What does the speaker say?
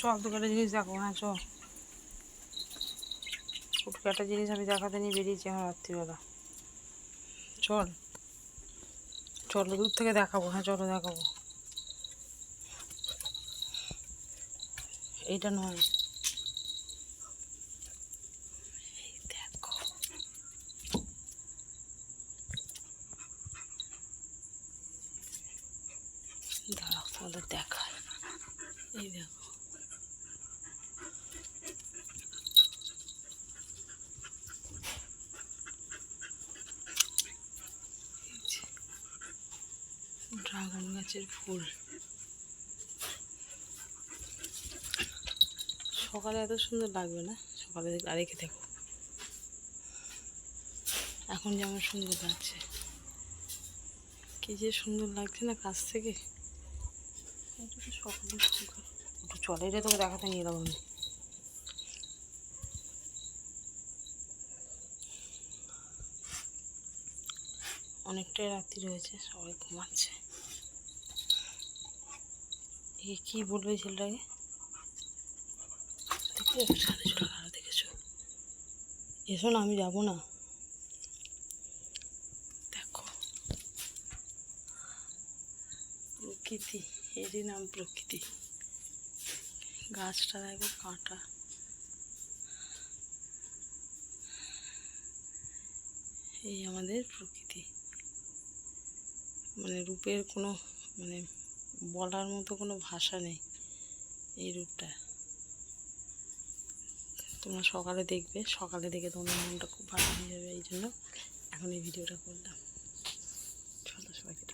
চল তোকে একটা জিনিস দেখো হ্যাঁ চল। তোকে একটা জিনিস আমি দেখাতে নিয়ে বেরিয়েছি আমার রাত্রিবেলা। চল। চলো দূর থেকে দেখাবো হ্যাঁ চলো দেখাবো। এইটা নয়। দাঁড়াও, তোমাদের দেখায় এই দেখো। ড্রাগন গাছের ফুল। সকালে এত সুন্দর লাগবে না? সকালে আর রেখে দেখো। এখন যেমন সুন্দর লাগছে। কি যে সুন্দর লাগছে না কাছ থেকে। সকালে একটু চলে রে তোকে দেখাতে নিয়ে এলাম আমি। অনেকটাই রাত্রি রয়েছে, সবাই ঘুমাচ্ছে। এ কি বলবে ছেলেটাকে? সাথে চলে গেল দেখেছ? এসো না, আমি যাব না। দেখো। প্রকৃতি, এরই নাম প্রকৃতি। গাছটা দেখো, কাঁটা। এই আমাদের প্রকৃতি। মানে রূপের কোনো মানে বলার মতো কোনো ভাষা নেই এই রূপটা। তোমরা সকালে দেখবে, সকালে দেখে তোমার মনটা খুব ভালো হয়ে যাবে, এই জন্য এখন এই ভিডিওটা করলাম। সবাইকে